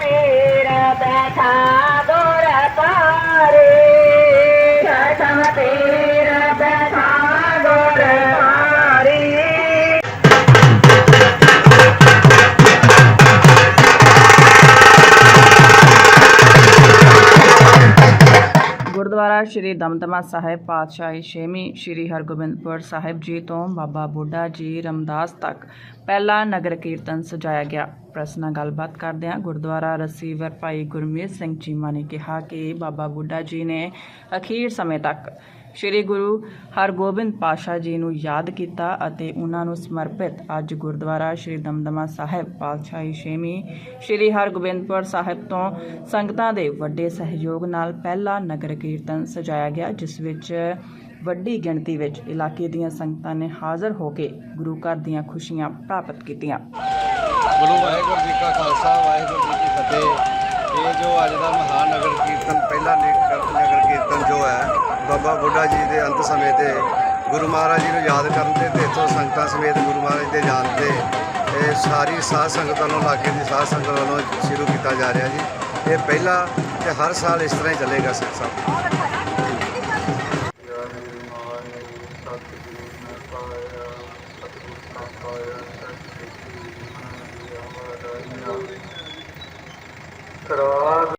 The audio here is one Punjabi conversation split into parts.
ਹਰੇ ਸਖਮ ਪੀਰ ਬੈਠਾ ਗੁਰਦੁਆਰਾ ਸ਼੍ਰੀ ਦਮਦਮਾ ਸਾਹਿਬ ਪਾਤਸ਼ਾਹੀ ਛੇਵੀਂ ਸ਼੍ਰੀ ਹਰਗੋਬਿੰਦਪੁਰ ਸਾਹਿਬ ਜੀ ਤੋਂ ਬਾਬਾ ਬੁੱਢਾ ਜੀ ਰਮਦਾਸ ਤੱਕ ਪਹਿਲਾ ਨਗਰ ਕੀਰਤਨ ਸਜਾਇਆ ਗਿਆ। ਪ੍ਰੈਸ ਨਾਲ ਗੱਲਬਾਤ ਕਰਦਿਆਂ ਗੁਰਦੁਆਰਾ ਰਸੀਵਰ ਭਾਈ ਗੁਰਮੀਤ ਸਿੰਘ ਚੀਮਾ ਨੇ ਕਿਹਾ ਕਿ ਬਾਬਾ ਬੁੱਢਾ ਜੀ ਨੇ ਅਖੀਰ ਸਮੇਂ ਤੱਕ ਸ਼੍ਰੀ ਗੁਰੂ ਹਰਗੋਬਿੰਦ ਪਾਸ਼ਾ ਜੀ ਨੂੰ ਯਾਦ ਕੀਤਾ ਅਤੇ ਉਹਨਾਂ ਨੂੰ ਸਮਰਪਿਤ ਅੱਜ ਗੁਰਦੁਆਰਾ ਸ਼੍ਰੀ ਦਮਦਮਾ ਸਾਹਿਬ ਪਾਤਸ਼ਾਹੀ ਛੇਵੀਂ ਸ਼੍ਰੀ ਹਰਗੋਬਿੰਦਪੁਰ ਸਾਹਿਬ ਤੋਂ ਸੰਗਤਾਂ ਦੇ ਵੱਡੇ ਸਹਿਯੋਗ ਨਾਲ ਪਹਿਲਾ ਨਗਰ ਕੀਰਤਨ ਸਜਾਇਆ ਗਿਆ, ਜਿਸ ਵਿੱਚ ਵੱਡੀ ਗਿਣਤੀ ਵਿੱਚ ਇਲਾਕੇ ਦੀਆਂ ਸੰਗਤਾਂ ਨੇ ਹਾਜ਼ਰ ਹੋ ਕੇ ਗੁਰੂ ਘਰ ਦੀਆਂ ਖੁਸ਼ੀਆਂ ਪ੍ਰਾਪਤ ਕੀਤੀਆਂ। ਬੋਲੋ, ਵਾਹਿਗੁਰੂ ਜੀ ਕਾ ਖਾਲਸਾ, ਵਾਹਿਗੁਰੂ ਜੀ ਕੀ ਫਤਿਹ। ਇਹ ਜੋ ਅੱਜ ਦਾ ਮਹਾਨ ਕੀਰਤਨ, ਪਹਿਲਾ ਨਗਰ ਕੀਰਤਨ ਜੋ ਹੈ, ਬਾਬਾ ਬੁੱਢਾ ਜੀ ਦੇ ਅੰਤ ਸਮੇਂ ਤੇ ਗੁਰੂ ਮਹਾਰਾਜ ਜੀ ਨੂੰ ਯਾਦ ਕਰਨ ਤੇ ਤੇ ਇੱਥੋਂ ਸੰਗਤਾਂ ਸਮੇਤ ਗੁਰੂ ਮਹਾਰਾਜ ਦੇ ਜਾਣ ਤੇ ਇਹ ਸਾਰੀ ਸਾਧ ਸੰਗਤ ਵੱਲੋਂ ਇਲਾਕੇ ਦੀ ਸਾਧ ਸੰਗਤ ਵੱਲੋਂ ਸ਼ੁਰੂ ਕੀਤਾ ਜਾ ਰਿਹਾ ਜੀ। ਇਹ ਪਹਿਲਾ ਤੇ ਹਰ ਸਾਲ ਇਸ ਤਰ੍ਹਾਂ ਹੀ ਚੱਲੇਗਾ ਸਿੱਖ ਸਾਹਿਬ। ਕਰਾਰ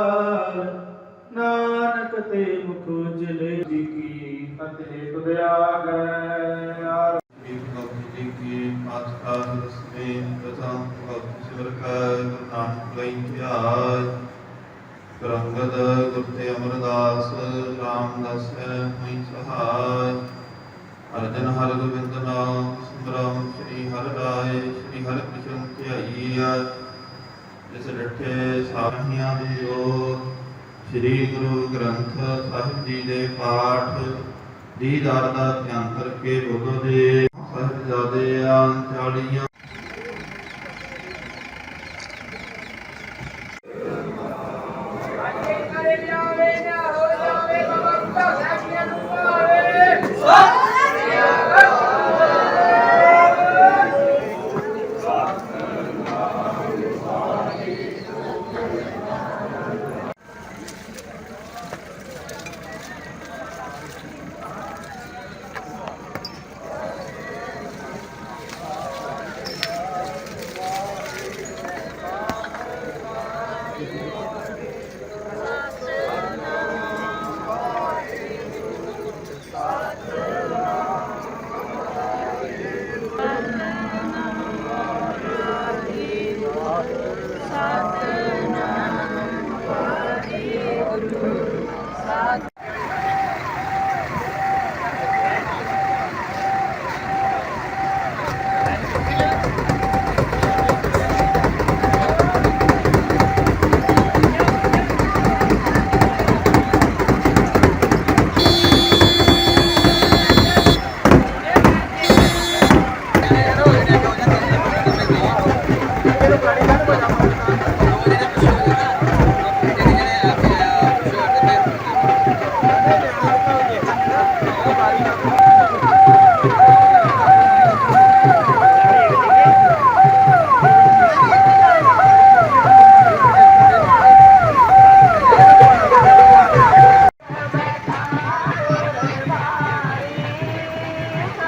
ਕਾਰ ਨਾਨਕ ਤੇ ਮੁਖ ਉਜਲੇ ਜੀ ਕੀ ਫਤਿਹ ਤੁਧਿਆ ਗਏ ਆਰ ਭਗਤ ਜੀ ਕੀ ਪਾਤਸ਼ਾਹ ਸਨੇ ਤਥਾ ਭਗਤ ਸਿਮਰ ਕਾ ਨਾਨਕ ਲਈ ਇਤਿਹਾਸ ਕਰੰਗਦ ਗੁਰਤੇ ਅਮਰਦਾਸ ਰਾਮਦਾਸ ਮਈ ਸਹਾਇ। ਅਰਜਨ ਹਰਿ ਗੋਬਿੰਦ ਨਾਮ ਸਿਮਰਨ ਸ੍ਰੀ ਹਰਿ ਰਾਏ, ਸ੍ਰੀ ਹਰਿ ਕ੍ਰਿਸ਼ਨ ਧਿਆਈ ਜਿਸ ਡਠੇ ਸਾਹੀਆਂ ਦੀ ਓਰ ਸ੍ਰੀ ਗੁਰੂ ਗ੍ਰੰਥ ਸਾਹਿਬ ਜੀ ਦੇ ਪਾਠ ਦੀਦਾਰ ਦਾ ਧਿਆਨ ਕਰਕੇ ਬੋਲੋ ਦੇ ਸਾਹਿਬਜ਼ਾਦੇ ਆਂ ਚਾਲੀਆਂ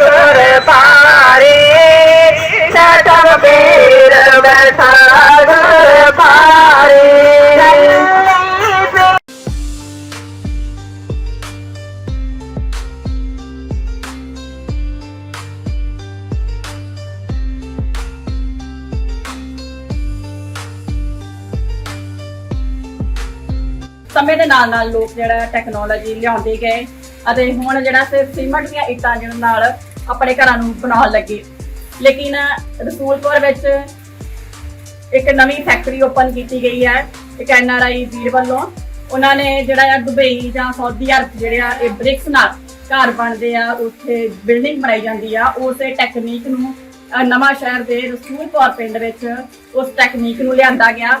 ਗੋਰ ਪਾਰੇ ਸਖਮ ਪੀਰ ਬੈਠਾ ਗੁਰ ਪਾਰੇ। ਸਮੇਂ ਦੇ ਨਾਲ ਨਾਲ ਲੋਕ ਜਿਹੜਾ ਟੈਕਨੋਲੋਜੀ ਲਿਆਉਂਦੇ ਗਏ। ਅਤੇ ਹੁਣ ਜਿਹੜਾ ਸਿਰਫ ਸੀਮਟ ਦੀਆਂ ਇੱਟਾਂ ਜਿਹਨਾਂ ਨਾਲ ਆਪਣੇ ਘਰਾਂ ਨੂੰ ਬਣਾਉਣ ਲੱਗੇ। ਲੇਕਿਨ ਰਸੂਲਪੁਰ ਵਿੱਚ ਇੱਕ ਨਵੀਂ ਫੈਕਟਰੀ ਓਪਨ ਕੀਤੀ ਗਈ ਹੈ, ਇੱਕ ਐਨਆਰਆਈ ਵੀਰ ਵੱਲੋਂ। ਉਹਨਾਂ ਨੇ ਜਿਹੜਾ ਆ ਦੁਬਈ ਜਾਂ ਸਾਊਦੀ ਅਰਬ ਜਿਹੜੇ ਆ, ਇਹ ਬ੍ਰਿਕਸ ਨਾਲ ਘਰ ਬਣਦੇ ਆ, ਉੱਥੇ ਬਿਲਡਿੰਗ ਬਣਾਈ ਜਾਂਦੀ ਆ। ਉਸੇ ਟੈਕਨੀਕ ਨੂੰ, ਅਹ ਨਵਾਂ ਸ਼ਹਿਰ ਦੇ ਰਸੂਲਪੁਰ ਪਿੰਡ ਵਿੱਚ ਉਸ ਟੈਕਨੀਕ ਨੂੰ ਲਿਆਂਦਾ ਗਿਆ।